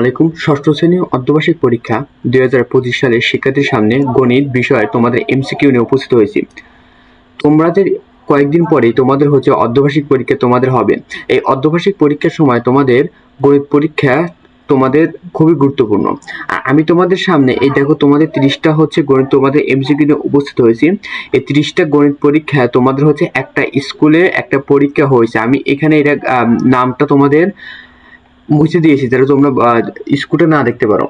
আলাইকুম। ষষ্ঠ শ্রেণি অর্ধবার্ষিক পরীক্ষা দুই হাজার পঁচিশ সালের শিক্ষার্থীর সামনে গণিত বিষয়ে তোমাদের এমসিকিউ নিয়ে উপস্থিত হয়েছি। তোমাদের কয়েকদিন পরেই তোমাদের হচ্ছে অর্ধবার্ষিক পরীক্ষা তোমাদের হবে। এই অর্ধবার্ষিক পরীক্ষার সময় তোমাদের গণিত পরীক্ষা তোমাদের খুবই গুরুত্বপূর্ণ। আমি তোমাদের সামনে, এই দেখো তোমাদের তিরিশটা হচ্ছে গণিত তোমাদের এমসিকিউ নিয়ে উপস্থিত হয়েছি। এই তিরিশটা গণিত পরীক্ষা তোমাদের হচ্ছে একটা স্কুলে একটা পরীক্ষা হয়েছে। আমি এখানে এটা নামটা তোমাদের মুছে দিয়েছি যাতে তোমরা স্কুলে না দেখতে পারো।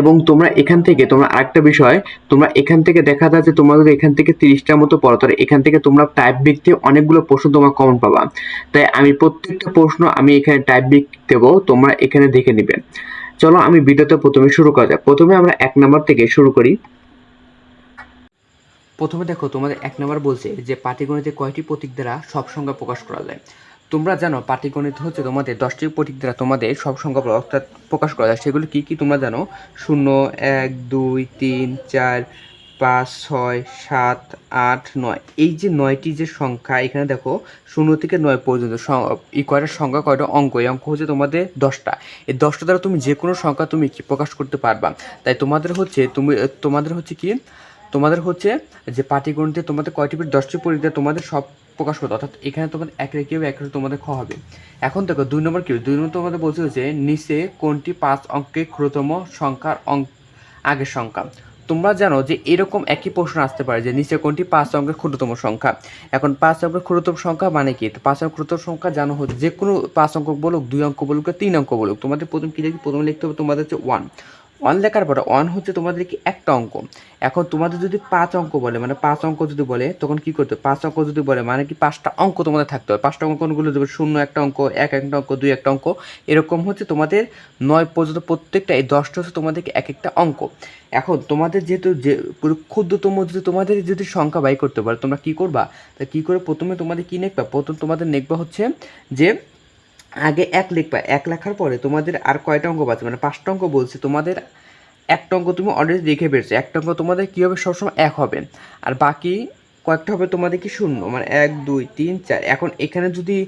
এবং তোমরা এখান থেকে, তোমরা আরেকটা বিষয়, তোমরা এখান থেকে দেখা যায় যে তোমাদের এখান থেকে তিরিশটার মতো পড়ো, তাহলে এখান থেকে তোমরা টাইপ বিক অনেকগুলো প্রশ্ন তোমরা কমন পাবা। তাই আমি প্রত্যেকটা প্রশ্ন আমি এখানে টাইপ বিক দেবো, তোমরা এখানে দেখে নিবে। চলো, আমি ভিডিওতে প্রথমে শুরু করা যাক। প্রথমে আমরা এক নম্বর থেকে শুরু করি। প্রথমে দেখো, তোমাদের এক নম্বর বলছে যে পাটিগণিতে কয়টি প্রতীক দ্বারা সব সংখ্যা প্রকাশ করা যায়? তোমরা জানো পাটিগণিত হচ্ছে তোমাদের দশটি প্রতীক দ্বারা তোমাদের সব সংখ্যা অর্থাৎ প্রকাশ করা যায়। সেগুলো কী কী তোমরা জানো? শূন্য, এক, দুই, তিন, চার, পাঁচ, ছয়, সাত, আট, নয়। এই যে নয়টি যে সংখ্যা, এখানে দেখো শূন্য থেকে নয় পর্যন্ত সং- এই কয়টা সংখ্যা কয়টা অঙ্ক? এই অঙ্ক হচ্ছে তোমাদের দশটা। এই দশটা দ্বারা তুমি যে কোনো সংখ্যা তুমি কি প্রকাশ করতে পারবা। তাই তোমাদের হচ্ছে, তুমি, তোমাদের হচ্ছে কি? তোমাদের হচ্ছে যে পাটিগণিতে তোমাদের কয়টি দশটি পরীক্ষা তোমাদের সব প্রকাশ করতে, অর্থাৎ এখানে তোমাদের এক রেখে এক তোমাদের খ হবে। এখন দেখো, দুই নম্বর কি দুই নম্বর তোমাদের বলছে হচ্ছে নিচে কোনটি পাঁচ অঙ্কে ক্ষুদ্রতম সংখ্যার অঙ্ক আগের সংখ্যা? তোমরা জানো যে, এরকম একই প্রশ্ন আসতে পারে যে, নিচে কোনটি পাঁচ অঙ্কের ক্ষুদ্রতম সংখ্যা? এখন পাঁচ অঙ্কের ক্ষুদ্রতম সংখ্যা মানে কি? পাঁচ অঙ্কের ক্ষুদ্রতম সংখ্যা জানো হচ্ছে যে কোনো পাঁচ অঙ্ক বলুক, দুই অঙ্ক বলুক তিন অঙ্ক বলুক, তোমাদের প্রথম কি লিখবে প্রথমে লিখতে হবে তোমাদের হচ্ছে ওয়ান ওয়ান লেখার পরে ওয়ান হচ্ছে তোমাদের কি একটা অঙ্ক। এখন তোমাদের যদি পাঁচ অঙ্ক বলে মানে পাঁচ অঙ্ক যদি বলে, তখন কি করতে হবে? পাঁচ অঙ্ক যদি বলে মানে কি পাঁচটা অঙ্ক তোমাদের থাকতে হবে। পাঁচটা অঙ্ক কোনগুলো? দেবে শূন্য একটা অঙ্ক, এক একটা অঙ্ক, দুই একটা অঙ্ক, এরকম হচ্ছে তোমাদের নয় পর্যন্ত প্রত্যেকটা, এই দশটা হচ্ছে তোমাদেরকে এক একটা অঙ্ক। এখন তোমাদের যেহেতু যে ক্ষুদ্রতম যদি তোমাদের যদি সংখ্যা বাই করতে পারে, তোমরা কি করবা? তা কি করে প্রথমে তোমাদের কী নেকবা? প্রথম তোমাদের নেকবা হচ্ছে যে আগে এক লিখবা, এক লেখার পরে তোমাদের আর কয়টা অঙ্ক বাঁচবে? মানে পাঁচটা অঙ্ক বলছে, তোমাদের একটা অঙ্ক তুমি অলরেডি দেখে পেরেছ একটা অঙ্ক তোমাদের কী হবে? সবসময় এক হবে। আর বাকি কয়েকটা হবে তোমাদের কি শূন্য? মানে এক, দুই, তিন, চার। এখন এখানে যদি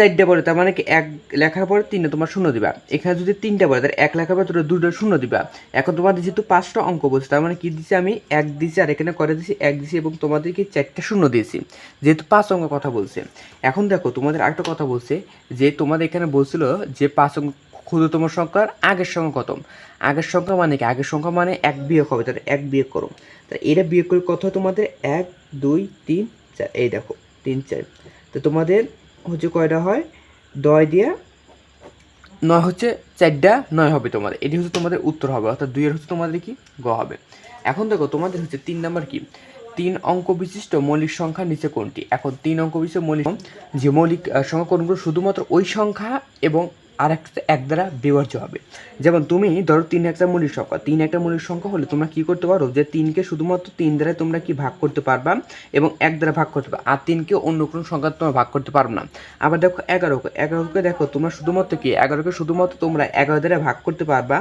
চারটে বলে, তার মানে কি এক লেখার পরে তিনটা তোমার শূন্য দিবা। এখানে যদি তিনটা বলে, তাহলে এক লেখার পরে তোমরা দুটো শূন্য দিবা। এখন তোমাদের যেহেতু পাঁচটা অঙ্ক বলছে, তার মানে কি দিছি আমি? এক দিছি আর এখানে করে দিছি, এক দিছি এবং তোমাদেরকে চারটে শূন্য দিয়েছি। যেহেতু পাঁচ অঙ্ক কথা বলছে। এখন দেখো, তোমাদের আরেকটা কথা বলছে, যে তোমাদের এখানে বলছিল যে পাঁচ অঙ্ক ক্ষুদ্রতম সংখ্যার আগের সংখ্যা কত? আগের সংখ্যা মানে কি? আগের সংখ্যা মানে এক বিয়োগ হবে, তাহলে এক বিয়োগ করো। তাহলে এটা বিয়োগ করে কত তোমাদের? এক, দুই, তিন, চার, এই দেখো, তিন, চার। তো তোমাদের হচ্ছে কয়টা হয়? দয় দিয়ে? নয় হচ্ছে চারটা, নয় হবে তোমাদের। এটি হচ্ছে তোমাদের উত্তর হবে, অর্থাৎ দুইয়ের হচ্ছে তোমাদের কি? গ হবে। এখন দেখো, তোমাদের হচ্ছে তিন নাম্বার কি? তিন অঙ্ক বিশিষ্ট মৌলিক সংখ্যা নিচে কোনটি? এখন তিন অঙ্ক বিশিষ্ট মৌলিক যে মৌলিক সংখ্যা কোনগুলো? শুধুমাত্র ওই সংখ্যা এবং আর একটা এক দ্বারা বিভাজ্য হবে। যেমন তুমি ধরো তিন একটা মৌলিক সংখ্যা, তিন একটা মৌলিক সংখ্যা হলে তোমরা কি করতে পারো যে তিনকে শুধুমাত্র তিন দ্বারা তোমরা কি ভাগ করতে পারবা এবং এক দ্বারা ভাগ করতে পারবে, আর তিনকে অন্য কোনো সংখ্যা তোমরা ভাগ করতে পারবে না। আবার দেখো এগারোকে এগারোকে দেখো তোমরা শুধুমাত্র কি, এগারোকে শুধুমাত্র তোমরা এগারো দ্বারা ভাগ করতে পারবা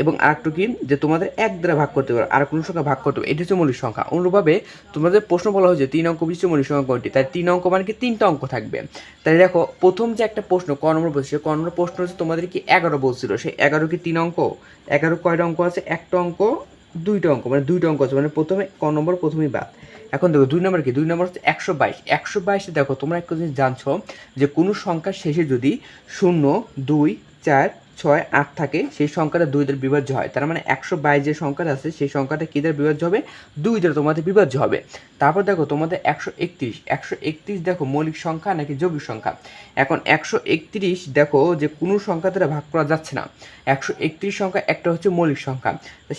এবং আরেকটু কি যে তোমাদের এক দ্বারা ভাগ করতে পারবে আর কোনো সংখ্যা ভাগ করতে পারবে এটি হচ্ছে মৌলিক সংখ্যা। অনুরূপভাবে তোমাদের প্রশ্ন বলা হয়েছে তিন অঙ্ক বিশিষ্ট মৌলিক সংখ্যা কোনটি? তাই তিন অঙ্ক মানে কি তিনটা অঙ্ক থাকবে। তাই দেখো প্রথম যে একটা প্রশ্ন ক নম্বর বলছে ক নম্বর প্রশ্ন হচ্ছে, তোমাদের কি এগারো বলছিল সেই এগারো কি তিন অঙ্ক? এগারো কয়টা অঙ্ক আছে? একটা অঙ্ক, দুইটা অঙ্ক মানে দুইটা অঙ্ক আছে। মানে প্রথমে ক নম্বর, প্রথমেই বাদ। এখন দেখো, দুই নম্বর কি? দুই নম্বর হচ্ছে একশো বাইশ। একশো বাইশে দেখো, তোমরা একটা জিনিস জানছো যে কোনো সংখ্যার শেষে যদি শূন্য, দুই, চার ছয়, আট থাকে, সেই সংখ্যাটা দুই দ্বারা বিভাজ্য হয়। তার মানে একশো বাইশ যে সংখ্যাটা আছে, সেই সংখ্যাটা কী দ্বারা বিভাজ্য হবে? দুই দ্বারা তোমাদের বিভাজ্য হবে। তারপর দেখো, তোমাদের একশো একত্রিশ। একশো একত্রিশ দেখো, মৌলিক সংখ্যা নাকি যৌগিক সংখ্যা? এখন একশো একত্রিশ দেখো যে কোনো সংখ্যা দ্বারা ভাগ করা যাচ্ছে না। একশো একত্রিশ সংখ্যা একটা হচ্ছে মৌলিক সংখ্যা।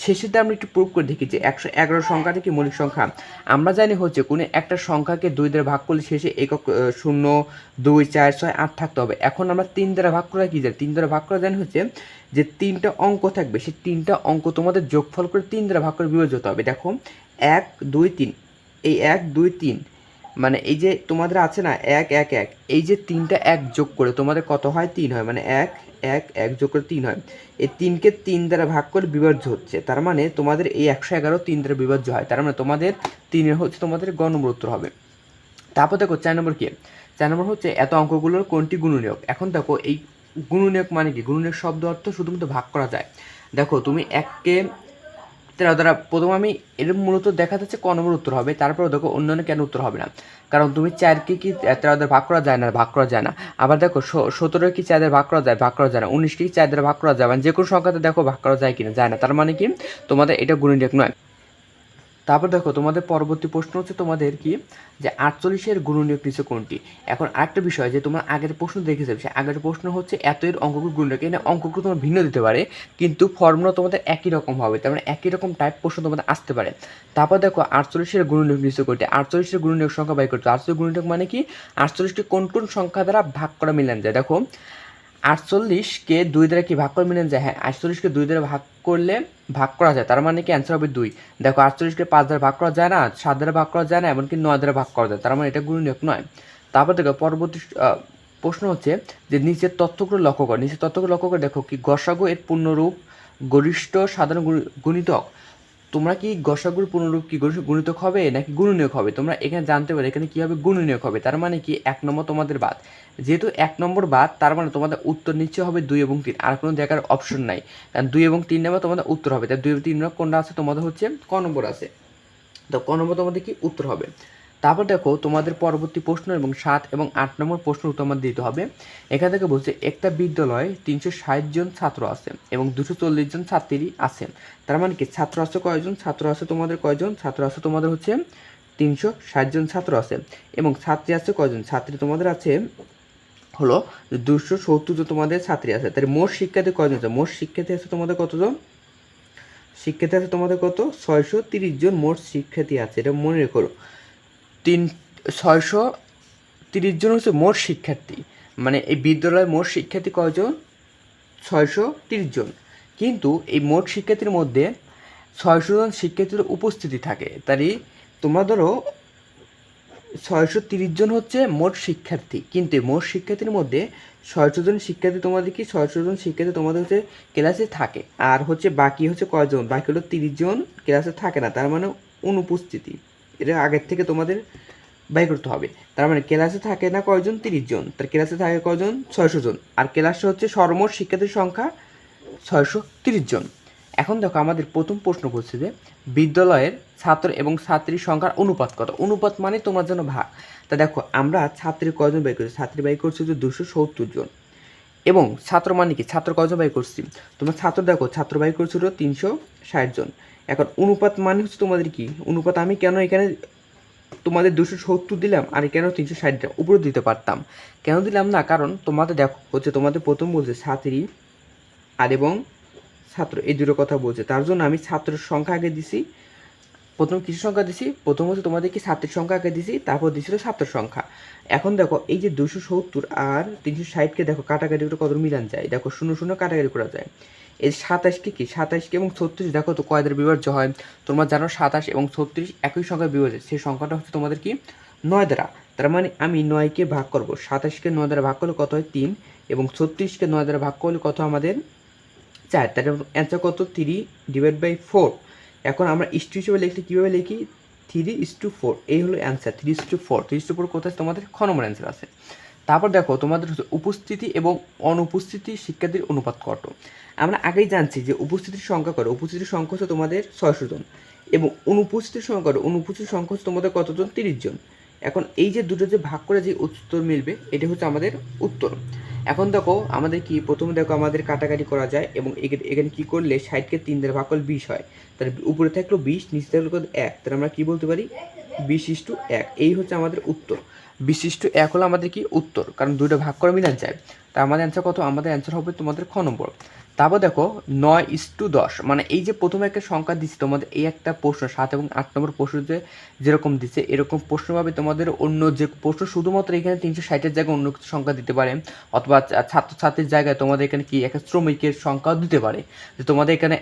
শেষেতে আমরা একটু প্রুভ করে দেখি যে একশো এগারো সংখ্যাটা কি মৌলিক সংখ্যা? আমরা জানি হচ্ছে কোনো একটা সংখ্যাকে দুই দ্বারা ভাগ করলে শেষে একক শূন্য, দুই, চার, ছয়, আট থাকতে হবে। এখন আমরা তিন দ্বারা ভাগ করা কি জানি? তিন দ্বারা ভাগ করা জানি হচ্ছে যে তিনটা অঙ্ক থাকবে, সেই তিনটা অঙ্ক তোমাদের যোগফল করে তিন দ্বারা ভাগ করে বিভাজ্য হতে হবে। দেখো, এক, দুই, তিন। এই এক, দুই, তিন মানে এই যে তোমাদের আছে না, এক এক এক, এই যে তিনটা এক যোগ করে তোমাদের কত হয়? তিন হয়। মানে এক এক এক যোগ করে তিন হয়। এই তিনকে তিন দ্বারা ভাগ করে বিভাজ্য হচ্ছে। তার মানে তোমাদের এই একশো এগারো তিন দ্বারা বিভাজ্য হয়। তার মানে তোমাদের তিনের হচ্ছে তোমাদের গ নম্বর উত্তর হবে। তারপর দেখো, চার নম্বর কি? চার নম্বর হচ্ছে এত অঙ্কগুলোর কোনটি গুণনীয়ক? এখন দেখো, এই গুণনীয়ক মানে কি? গুণনীয়ক শব্দ অর্থ শুধুমাত্র ভাগ করা যায়। দেখো, তুমি এককে, তেরো দ্বারা প্রথম আমি এর মূলত দেখা যাচ্ছে ক নম্বর উত্তর হবে, তারপরে দেখো অন্যান্য কেন উত্তর হবে না। কারণ তুমি চারকে কি তেরো দ্বারা ভাগ করা যায় না, ভাগ করা যায় না। আবার দেখো সতেরো কি চার দ্বারা ভাগ করা যায়, ভাগ করা যায় না। উনিশকে কি চার দ্বারা ভাগ করা যায়? মানে যে কোনো সংখ্যাতে দেখো ভাগ করা যায় কিনা? যায় না। তার মানে কি? তোমাদের এটা গুণনীয়ক নয়। তারপর দেখো, তোমাদের পরবর্তী প্রশ্ন হচ্ছে তোমাদের কি? যে আটচল্লিশের গুণনীয়ক নিচে কোনটি? এখন আরেকটা বিষয়, যে তোমরা আগের প্রশ্ন দেখেছ সে আগের প্রশ্ন হচ্ছে এত এর অঙ্কগুলো গুণনীয়ক, এখানে অঙ্কগুলো তোমার ভিন্ন দিতে পারে, কিন্তু ফর্মুলা তোমাদের একই রকম হবে, তার মানে একই রকম টাইপ প্রশ্ন তোমাদের আসতে পারে। তারপর দেখো, আটচল্লিশের গুণনীয়ক নিচে কোনটি? আটচল্লিশের গুণনীয়ক সংখ্যা বাই করতে আটচল্লিশ গুণনীয়ক মানে কি? আটচল্লিশটি কোন কোন সংখ্যা দ্বারা ভাগ করা মিলান যায়? দেখো আটচল্লিশকে দুই দ্বারা কি ভাগ করে মিলেন যায়? হ্যাঁ আটচল্লিশকে দুই দ্বারা ভাগ করলে ভাগ করা যায়। তার মানে কি অ্যান্সার হবে দুই। দেখো, আটচল্লিশকে পাঁচ দ্বারা ভাগ করা যায় না, সাত দ্বারা ভাগ করা যায় না, এমনকি নয় দ্বারা ভাগ করা যায়। তার মানে এটা গুণনীয়ক নয়। তারপর দেখো, পরবর্তী প্রশ্ন হচ্ছে যে নিচের তথ্যগুলো লক্ষ্য কর। নিচের তথ্যগুলো লক্ষ্য করে। দেখো কি গসাগু এর পূর্ণরূপ গরিষ্ঠ সাধারণ গুণি- গুণিতক। তোমরা কি গসাগুর পুনরূপ কি গুণিতক হবে নাকি গুণনীয়ক হবে? তোমরা এখানে জানতে পারো এখানে কীভাবে গুণনীয়ক হবে। তার মানে কি এক নম্বর তোমাদের বাদ। যেহেতু এক নম্বর বাদ, তার মানে তোমাদের উত্তর নিচ্ছে হবে দুই এবং তিন। আর কোনো দেখার অপশন নাই। কারণ দুই এবং তিন নম্বর তোমাদের উত্তর হবে। তাই দুই এবং তিন নম্বর কোনটা আছে? তোমাদের হচ্ছে ক নম্বর আছে। তো ক নম্বর তোমাদের কি উত্তর হবে? তারপর দেখো তোমাদের পরবর্তী প্রশ্ন এবং সাত এবং আট নম্বর প্রশ্ন উত্তর আমাদের দিতে হবে। এখান থেকে বলছে, একটা বিদ্যালয়ে তিনশো ষাট জন ছাত্র আছে এবং দুশো চল্লিশ জন ছাত্রী আছে। তার মানে কি, ছাত্র আছে কয়জন? ছাত্র আছে তোমাদের কয়জন? ছাত্র আছে তোমাদের হচ্ছে তিনশো ষাট জন ছাত্র আছে। এবং ছাত্রী আছে কয়জন? ছাত্রী তোমাদের আছে হলো দুশো সত্তর জন তোমাদের ছাত্রী আছে। তাহলে মোট শিক্ষার্থী কয়জন আছে? মোট শিক্ষার্থী আছে তোমাদের কতজন? শিক্ষার্থী আছে তোমাদের কত? ছয়শো তিরিশ জন মোট শিক্ষার্থী আছে। এটা মনে রেখো। তিন, ছয়শো তিরিশ জন হচ্ছে মোট শিক্ষার্থী। মানে এই বিদ্যালয়ে মোট শিক্ষার্থী কয়জন? ছয়শো তিরিশ জন। কিন্তু এই মোট শিক্ষার্থীর মধ্যে ছয়শো জন শিক্ষার্থীর উপস্থিতি থাকে। তাই তোমরা ধরো ছয়শো তিরিশ জন হচ্ছে মোট শিক্ষার্থী। কিন্তু মোট শিক্ষার্থীর মধ্যে ছয়শো জন শিক্ষার্থী তোমাদের কি? ছয়শো জন শিক্ষার্থী তোমাদের হচ্ছে ক্লাসে থাকে। আর হচ্ছে বাকি হচ্ছে কয়জন? বাকি হলো তিরিশ জন ক্লাসে থাকে না। তার মানে অনুপস্থিতি। এটা আগের থেকে তোমাদের বাই করতে হবে। তার মানে ক্লাসে থাকে না কয়জন? তিরিশ জন। তার ক্লাসে থাকে কয়জন? ছয়শো জন। আর ক্লাসে হচ্ছে সর্বমোট শিক্ষার্থীর সংখ্যা ছয়শো তিরিশ জন। এখন দেখো আমাদের প্রথম প্রশ্ন করছে যে, বিদ্যালয়ের ছাত্র এবং ছাত্রীর সংখ্যার অনুপাত কত? অনুপাত মানে তোমার জন্য ভাগ। তা দেখো, আমরা ছাত্রী কয়জন বাই করছি? ছাত্রী বাই করছি যে দুশো সত্তর জন। এবং ছাত্র মানে কি? ছাত্র কয়জন বাই করছি? তোমার ছাত্র দেখো, ছাত্র বাই করছিল তিনশো ষাট জন। এখন অনুপাত মানে হচ্ছে তোমাদের কি? অনুপাত আমি কেন এখানে তোমাদের দুশো সত্তর দিলাম আর কেন তিনশো ষাট দিলাম? উপরে দিতে পারতাম। কেন দিলাম না? কারণ তোমাদের দেখো, হচ্ছে তোমাদের প্রথম বলছে ছাত্রী আর এবং ছাত্র, এই দুটো কথা বলছে। তার জন্য আমি ছাত্রের সংখ্যা আগে দিছি। প্রথম কিছু সংখ্যা দিছি? প্রথম হচ্ছে তোমাদেরকে ছাত্রের সংখ্যা আগে দিছি, তারপর দিছিল ছাত্রের সংখ্যা। এখন দেখো, এই যে দুশো সত্তর আর তিনশো ষাটকে দেখো কাটাকাটি করে কত মিলান যায়? দেখো, শূন্য শূন্য কাটাকাটি করা যায়। এই সাতাশকে কি সাতাশকে এবং ছত্রিশ? দেখো তো কয়দের বিভাজ্য হয়? তোমরা জানো সাতাশ এবং ছত্রিশ একই সংখ্যায় বিভাজ্য। সেই সংখ্যাটা হচ্ছে তোমাদের কি? নয় দ্বারা তার মানে আমি নয়কে ভাগ করব। সাতাশকে নয় দ্বারা ভাগ করলে কত হয়? তিন। এবং ছত্রিশকে নয় দ্বারা ভাগ করলে কত আমাদের? চার। তার অ্যান্সার কত? থ্রি ডিভাইড বাই ফোর এখন আমরা ইস্টু হিসেবে লিখলে কীভাবে লিখি? থ্রি ইস টু ফোর এই হলো answer three is two four three is two four কোথায়? তোমাদের খ নম্বর অ্যান্সার আছে। তারপর দেখো তোমাদের হচ্ছে উপস্থিতি এবং অনুপস্থিতি শিক্ষার্থীর অনুপাত কত। আমরা আগেই জানছি যে উপস্থিতির সংখ্যা কত, উপস্থিতির সংখ্যা হচ্ছে তোমাদের ছয়শো জন এবং অনুপস্থিতির সংখ্যা কত, অনুপস্থিতির সংখ্যা হচ্ছে তোমাদের কতজন? তিরিশ জন। এখন এই যে দুটো যে ভাগ করে যে উত্তর মিলবে, এটা হচ্ছে আমাদের উত্তর। এখন দেখো আমাদের কি, প্রথমে দেখো আমাদের কাটাকাটি করা যায় এবং এখানে কি করলে ষাটকে তিন দ্বারা ভাগ করলে বিশ হয়। তার উপরে থাকল বিশ, নিচে থাকল এক। তাহলে আমরা কি বলতে পারি? বিশ ইস্টু এক। এই হচ্ছে আমাদের উত্তর। বিশ ইস্টু এক হলো আমাদের কি উত্তর, কারণ দুইটা ভাগ করে মিলে যায়। তা আমাদের অ্যান্সার কত? আমাদের অ্যান্সার হবে তোমাদের খ নম্বর। তারপর দেখো নয় ইস টু দশ। মানে এই যে প্রথমে একটা সংখ্যা দিচ্ছে তোমাদের এই একটা প্রশ্ন সাত এবং আট নম্বর প্রশ্ন যে যেরকম দিচ্ছে এরকম প্রশ্নভাবে তোমাদের অন্য যে প্রশ্ন শুধুমাত্র এখানে তিনশো ষাটের জায়গায় অন্য কিছু সংখ্যা দিতে পারে অথবা ছাত্রছাত্রীর জায়গায় তোমাদের এখানে কি একটা শ্রমিকের সংখ্যাও দিতে পারে। যে তোমাদের এখানে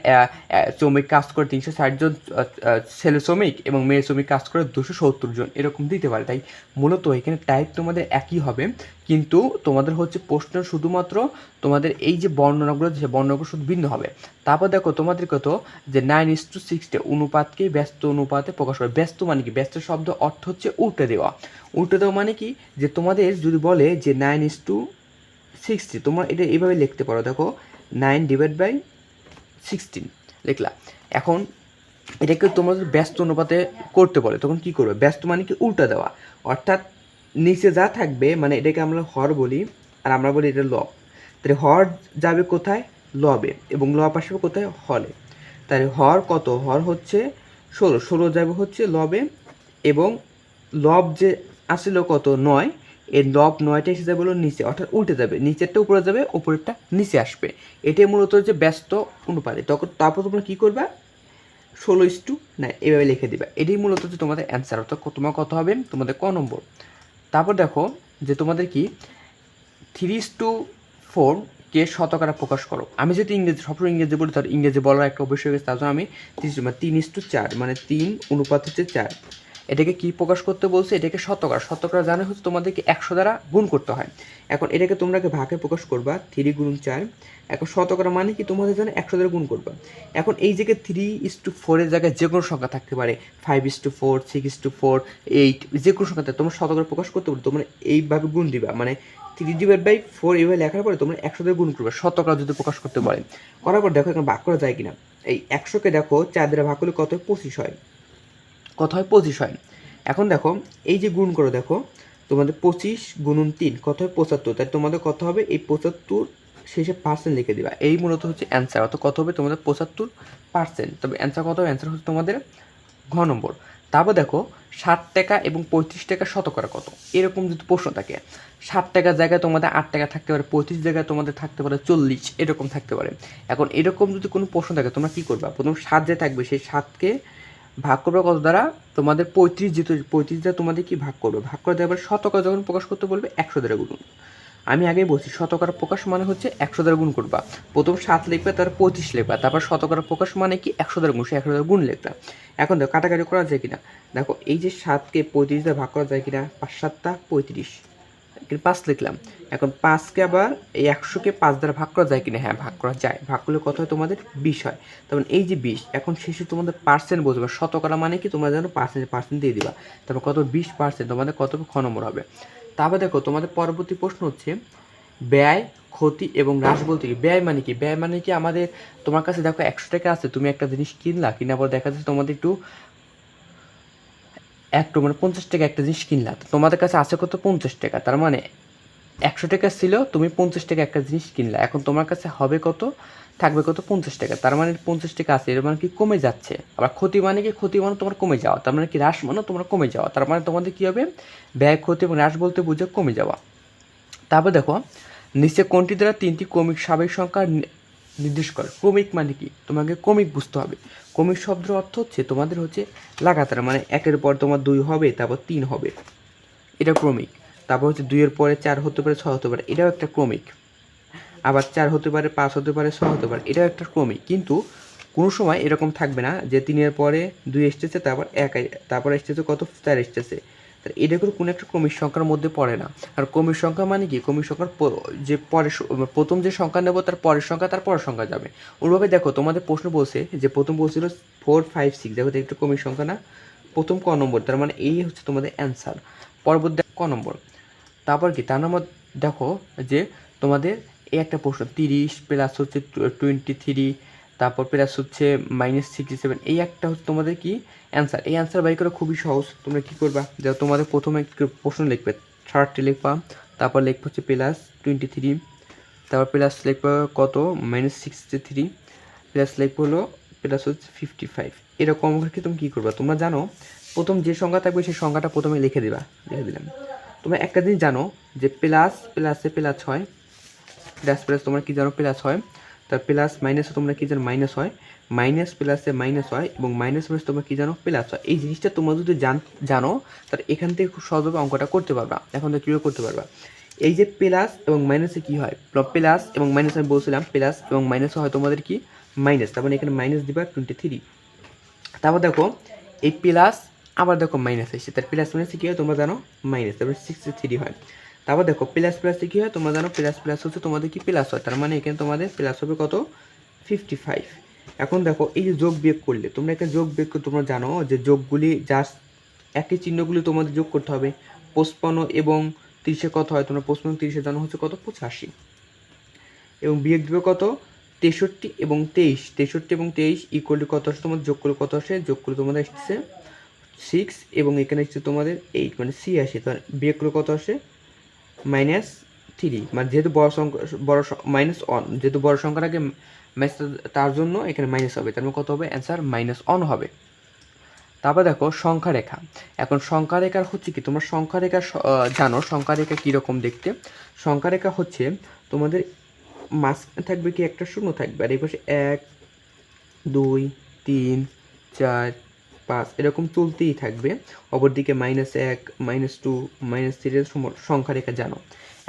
শ্রমিক কাজ করে তিনশো ষাট জন আহ, আহ, ছেলে শ্রমিক এবং মেয়ে শ্রমিক কাজ করে দুশো সত্তর জন এরকম দিতে পারে। তাই মূলত এখানে টাইপ তোমাদের একই হবে। কিন্তু তোমাদের হচ্ছে প্রশ্ন শুধুমাত্র তোমাদের এই যে বর্ণনাগুলো সে বর্ণনাগুলো শুধু ভিন্ন হবে। তারপর দেখো, তোমাদের কত? যে নাইন ইস টু সিক্সটি অনুপাতকে ব্যস্ত অনুপাতে প্রকাশ করে। ব্যস্ত মানে কি? ব্যস্ত শব্দ অর্থ হচ্ছে উল্টে দেওয়া। উল্টে দেওয়া মানে কি? যে তোমাদের যদি বলে যে নাইন ইস টু সিক্সটি তোমরা এটা এইভাবে লিখতে পারো। দেখো নাইন ডিভাইড বাই সিক্সটিন লিখলা। এখন এটাকে তোমাদের ব্যস্ত অনুপাতে করতে বলে, তখন কি করবে? ব্যস্ত মানে কি? উল্টা দেওয়া। অর্থাৎ নিচে যা থাকবে মানে এটাকে আমরা হর বলি, আর আমরা বলি এটা লব। তাহলে হর যাবে কোথায়? লবে। এবং লব আসবে কোথায়? হলে। তাহলে হর কত? হর হচ্ছে ষোলো। ষোলো যাবে হচ্ছে লবে। এবং লব যে আসছিল কত? নয়। এর লব নয়টা এসে যাবে হলো নিচে। অর্থাৎ উল্টে যাবে। নিচেরটা উপরে যাবে, উপরেরটা নিচে আসবে। এটাই মূলত হচ্ছে ব্যস্ত অনুপাতে। তখন তারপর তোমরা কী করবা? ষোলো ইস টু না এভাবে লিখে দিবা। এটাই মূলত হচ্ছে তোমাদের অ্যান্সার অর্থাৎ তোমার কত হবে? তোমাদের ক নম্বর? তারপর দেখো যে তোমাদের কি? থ্রি ইস টু ফোর কে শতকরা প্রকাশ করো। আমি যদি ইংরেজি, সবসময় ইংরেজি বলি তার ইংরেজি বলার একটা অবশ্যই গেছে তার জন্য আমি মানে তিন ইস টু চার মানে তিন, অনুপাত হচ্ছে চার। এটাকে কি প্রকাশ করতে বলছে? এটাকে শতকরা। শতকরা জানে হচ্ছে তোমাদেরকে একশো দ্বারা গুণ করতে হয়। এখন এটাকে তোমরা ভাগে প্রকাশ করবা থ্রি গুণ চার। এখন শতকরা মানে কি? তোমাদের জানে একশো দ্বারা গুণ করবা। এখন এই জায়গায় থ্রি ইস টু ফোরের জায়গায় যে কোনো সংখ্যা থাকতে পারে। Five is two four six is two four eight যে কোনো সংখ্যা থাকে। তোমরা শতকরা প্রকাশ করতে পারো, তোমরা এইভাবে গুণ দিবা। মানে থ্রি ডিভাইড বাই ফোর এইভাবে লেখার পরে তোমরা একশো দিয়ে গুণ করবে, শতকরা যদি প্রকাশ করতে পারে। করার পর দেখো এখন ভাগ করা যায় কিনা। এই একশোকে দেখো চার দ্বারা ভাগ করলে কত পঁচিশ হয়। কত হয় পঁচিশ হয়। এখন দেখো, এই যে গুণ করো দেখো, তোমাদের পঁচিশ গুণন তিন কত হয় পঁচাত্তর তাই তোমাদের কত হবে? এই পঁচাত্তর শেষে পার্সেন্ট লিখে দিবা। এই মূলত হচ্ছে অ্যান্সার অত কত হবে? তোমাদের পঁচাত্তর পার্সেন্ট তবে অ্যান্সার কত হবে? অ্যান্সার হচ্ছে তোমাদের ঘ নম্বর। তারপর দেখো, ষাট টাকা এবং পঁয়ত্রিশ টাকা শতকরা কত? এরকম যদি প্রশ্ন থাকে, ষাট টাকার জায়গায় তোমাদের আট টাকা থাকতে পারে, পঁয়ত্রিশ জায়গায় তোমাদের থাকতে পারে চল্লিশ, এরকম থাকতে পারে। এখন এরকম যদি কোনো প্রশ্ন থাকে, তোমরা কী করবা? প্রথম সাত যে থাকবে, সেই সাতকে ভাগ করবে কত দ্বারা? তোমাদের পঁয়ত্রিশ যেহেতু, পঁয়ত্রিশ দ্বারা তোমাদের কি ভাগ করবে? ভাগ করে দেওয়ার শতকরা যখন প্রকাশ করতে বলবে, একশো দ্বারা গুণ। আমি আগেই বলছি শতকরা প্রকাশ মানে হচ্ছে একশো দ্বারা গুণ করবা। প্রথম সাত লিখবে, তারপর পঁচিশ লিখবা, তারপর শতকরা প্রকাশ মানে কি? একশো দ্বারা গুণ সে একশো দ্বারা গুণ লিখবা। এখন দেখো, কাটাকাটি করা যায় কিনা? দেখো, এই যে সাতকে পঁয়ত্রিশ দ্বারা ভাগ করা যায় কিনা? পাঁচ সাতটা পঁয়ত্রিশ। কিন্তু পাঁচ লিখলাম। এখন পাঁচকে আবার এই একশোকে পাঁচ দ্বারা ভাগ করা যায় কিনা? হ্যাঁ ভাগ করা যায়। ভাগ করলে কত হয়? তোমাদের বিশ হয়। তখন এই যে বিশ, এখন শেষে তোমাদের পার্সেন্ট বলবে শতকরা মানে কি? তোমরা যেন পার্সেন্ট পার্সেন্ট দিয়ে দিবা। তারপর কত? বিশ পার্সেন্ট তোমাদের কত খ নম্বর হবে। তারপর দেখো, তোমাদের পরবর্তী প্রশ্ন হচ্ছে, ব্যয়, ক্ষতি এবং হ্রাস বলতে কি? ব্যয় মানে কি? ব্যয় মানে কি আমাদের, তোমার কাছে দেখো একশো টাকা আছে, তুমি একটা জিনিস কিনলা, কিনার পর দেখা যাচ্ছে তোমাদের একটু একটু মানে পঞ্চাশ টাকা একটা জিনিস কিনলা, তো তোমাদের কাছে আছে কত পঞ্চাশ টাকা? তার মানে একশো টাকা ছিল, তুমি পঞ্চাশ টাকা একটা জিনিস কিনলা। এখন তোমার কাছে হবে কত? থাকবে কত পঞ্চাশ টাকা। তার মানে পঞ্চাশ টাকা আছে, এর মানে কি কমে যাচ্ছে? আবার ক্ষতি মানে কি? ক্ষতি মানে তোমার কমে যাওয়া। তার মানে কি হ্রাস মানে তোমার কমে যাওয়া। তার মানে তোমাদের কী হবে? ব্যয়, ক্ষতি এবং হ্রাস বলতে বুঝে কমে যাওয়া। তারপর দেখো, নিচে কোনটি দ্বারা তিনটি ক্রমিক স্বাভাবিক সংখ্যা নির্দেশ করে? ক্রমিক মানে কি? তোমাকে ক্রমিক বুঝতে হবে। ক্রমিক শব্দের অর্থ হচ্ছে তোমাদের হচ্ছে লাগাতার মানে একের পর তোমার দুই হবে, তারপর তিন হবে। এটা ক্রমিক। তারপর হচ্ছে দুইয়ের পরে চার হতে পারে, ছয় হতে পারে, এটাও একটা ক্রমিক। আবার চার হতে পারে, পাঁচ হতে পারে, ছয় হতে পারে, এটাও একটা ক্রমিক। কিন্তু কোনো সময় এরকম থাকবে না যে তিনের পরে দুই এসতেছে তারপর এক তারপর এসতেছে কত? চার এসতেছে এটা কোনো একটা ক্রমিক সংখ্যার মধ্যে পড়ে না। আর ক্রমিক সংখ্যা মানে কি? ক্রমিক সংখ্যার যে পরের প্রথম যে সংখ্যা নেব তার পরের সংখ্যা, তার পরের সংখ্যা যাবে। ওইভাবে দেখো, তোমাদের প্রশ্ন বলছে যে প্রথম বলছিল ফোর ফাইভ সিক্স দেখো একটা ক্রমিক সংখ্যা না? প্রথম ক নম্বর, তার মানে এই হচ্ছে তোমাদের অ্যান্সার পরবর্তী ক নম্বর। তারপর কি? তার নম্বর দেখো যে তোমাদের এই একটা প্রশ্ন, তিরিশ প্লাস হচ্ছে টোয়েন্টি থ্রি তারপর প্লাস হচ্ছে মাইনাস সিক্সটি সেভেন এই একটা হচ্ছে তোমাদের কি অ্যান্সার এই অ্যান্সার বাই করা খুবই সহজ। তোমরা কী করবা? যে তোমাদের প্রথমে প্রশ্ন লিখবে। থার্টি লিখবা, তারপর লিখবে হচ্ছে প্লাস টোয়েন্টি থ্রি তারপর প্লাস লিখবে কত? মাইনাস সিক্সটি থ্রি প্লাস লিখবে হলো প্লাস হচ্ছে ফিফটি ফাইভ এরকম কি তুমি কী করবা? তোমরা জানো, প্রথম যে সংখ্যা থাকবে সেই সংখ্যাটা প্রথমে লিখে দিবা, লিখে দিলাম। তোমরা একটা জিনিস জানো যে প্লাস প্লাসে প্লাস হয় প্লাস প্লাস তোমরা কি জানো? প্লাস হয়। তার প্লাস মাইনাসে তোমরা কি জানো মাইনাস হয়? মাইনাস প্লাসে মাইনাস হয় এবং মাইনাস প্লাস তোমরা কি জানো? প্লাস হয়। এই জিনিসটা তোমরা যদি জান- জানো, তাহলে এখান থেকে খুব সহজভাবে অঙ্কটা করতে পারবা। এখন তো কীভাবে করতে পারবা? এই যে প্লাস এবং মাইনাসে কি হয়? প্লাস এবং মাইনাস আমি বলছিলাম প্লাস এবং মাইনাসে হয় তোমাদের কি? মাইনাস তার মানে এখানে মাইনাস দিবা টোয়েন্টি থ্রি তারপর দেখো, এই প্লাস আবার দেখো মাইনাস এসেছে। তার প্লাস মাইনাসে কী হয় তোমরা জানো? মাইনাস তারপরে সিক্সটি থ্রি হয়। তারপর দেখো প্লাস প্লাসে কী হয় তোমরা জানো প্লাস প্লাস হচ্ছে তোমাদের কি প্লাস হয়? তার মানে এখানে তোমাদের প্লাস হবে কত? ফিফটি ফাইভ এখন দেখো, এই যে যোগ বিয়োগ করলে, তোমরা একটা যোগ বিয়োগ তোমরা জানো যে যোগগুলি জাস্ট একই চিহ্নগুলি তোমাদের যোগ করতে হবে। পঁচপান্ন এবং তিরিশে কত হয়? তোমরা প্রশ্ন তিরিশে জানো হচ্ছে কত? পঁচাশি। এবং বিয়োগ দিবে কত? তেষট্টি এবং তেইশ। তেষট্টি এবং তেইশ ইকুয়াল কত আসে তোমাদের যোগ করে কত আসে? যোগ করে তোমাদের এসেছে সিক্স এবং এখানে এসেছে তোমাদের এইট মানে সি আসে তো বিয়োগ করে কত আসে? মাইনাস থ্রি মানে যেহেতু বড় সংখ্যা, বড় মাইনাস অন যেহেতু বড় সংখ্যার আগে তার জন্য এখানে মাইনাস হবে, তার মানে কত হবে? অ্যান্সার মাইনাস অন হবে। তারপর দেখো, সংখ্যা রেখা। এখন সংখ্যা রেখার হচ্ছে কি? তোমার সংখ্যা রেখা জানো, সংখ্যা রেখা কীরকম দেখতে? সংখ্যা রেখা হচ্ছে, তোমাদের মাঝখানে থাকবে কি? একটা শূন্য থাকবে। আর এই পাশে এক, দুই, তিন, চার পাঁচ, এরকম চলতেই থাকবে। অপরদিকে মাইনাস এক মাইনাস টু মাইনাস থ্রির সংখ্যা রেখা জানো।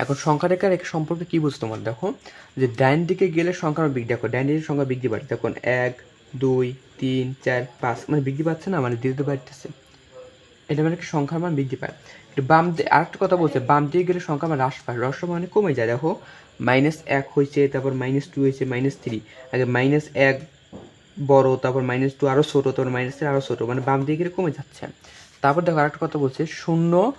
এখন সংখ্যা রেখা রেখা সম্পর্কে কী বুঝতে তোমার? দেখো, যে ডাইন দিকে গেলে সংখ্যার বিগ দেখো ডাইন দিকে সংখ্যা বৃদ্ধি বাড়ছে দেখুন এক, দুই, তিন, চার, পাঁচ মানে বৃদ্ধি পাচ্ছে না মানে ধীরে ধীরে বাড়তেছে। এটা মানে সংখ্যার মান বৃদ্ধি পায়। একটু বাম আরেকটা কথা বলছে, বাম দিকে গেলে সংখ্যা মান হ্রাস পায়। হ্রাস মানে কমে যায়। দেখো মাইনাস এক হয়েছে, তারপর মাইনাস টু হয়েছে মাইনাস থ্রি আগে মাইনাস এক বড়, তারপর মাইনাস টু আরও ছোটো, তারপর মাইনাস থ্রি আরও ছোটো মানে বাম দিকে কমে যাচ্ছে। তারপর দেখো আরেকটা কথা বলছে, শূন্য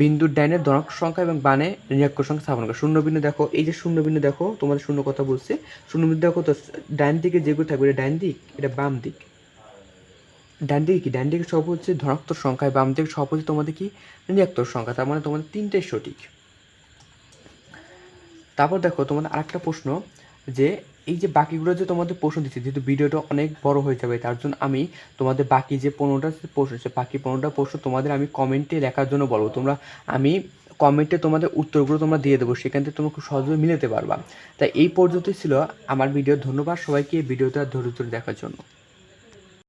বিন্দুর ডাইনে ধনাত্মক সংখ্যা এবং বানে ঋণাত্মক সংখ্যা স্থাপন করে। শূন্য বিন্দু দেখো, এই যে শূন্য বিন্দু দেখো, তোমাদের শূন্য কথা বলছে, শূন্য বিন্দু দেখো তো, ডান দিকে যেগুলো থাকবে, এটা ডান দিক, এটা বাম দিক। ডান দিকে কি? ডান দিকে সব হচ্ছে ধনাত্মক সংখ্যা, বাম দিকে সব হচ্ছে তোমাদের কি? ঋণাত্মক সংখ্যা, তার মানে তোমাদের তিনটাই সঠিক। তারপর দেখো তোমাদের আরেকটা প্রশ্ন, যে এই যে বাকিগুলো যে তোমাদের প্রশ্ন দিচ্ছে, যেহেতু ভিডিওটা অনেক বড় হয়ে যাবে, তার জন্য আমি তোমাদের বাকি যে পনেরোটা প্রশ্ন আছে, বাকি পনেরোটা প্রশ্ন তোমাদের আমি কমেন্টে লেখার জন্য বলব। তোমরা, আমি কমেন্টে তোমাদের উত্তরগুলো তোমরা দিয়ে দেবো, সেখান থেকে তোমরা খুব সহজে মিলেতে পারবা। তাই এই পর্যন্তই ছিল। আমার ভিডিও ধন্যবাদ সবাইকে, এই ভিডিওটা ধরে ধরে দেখার জন্য।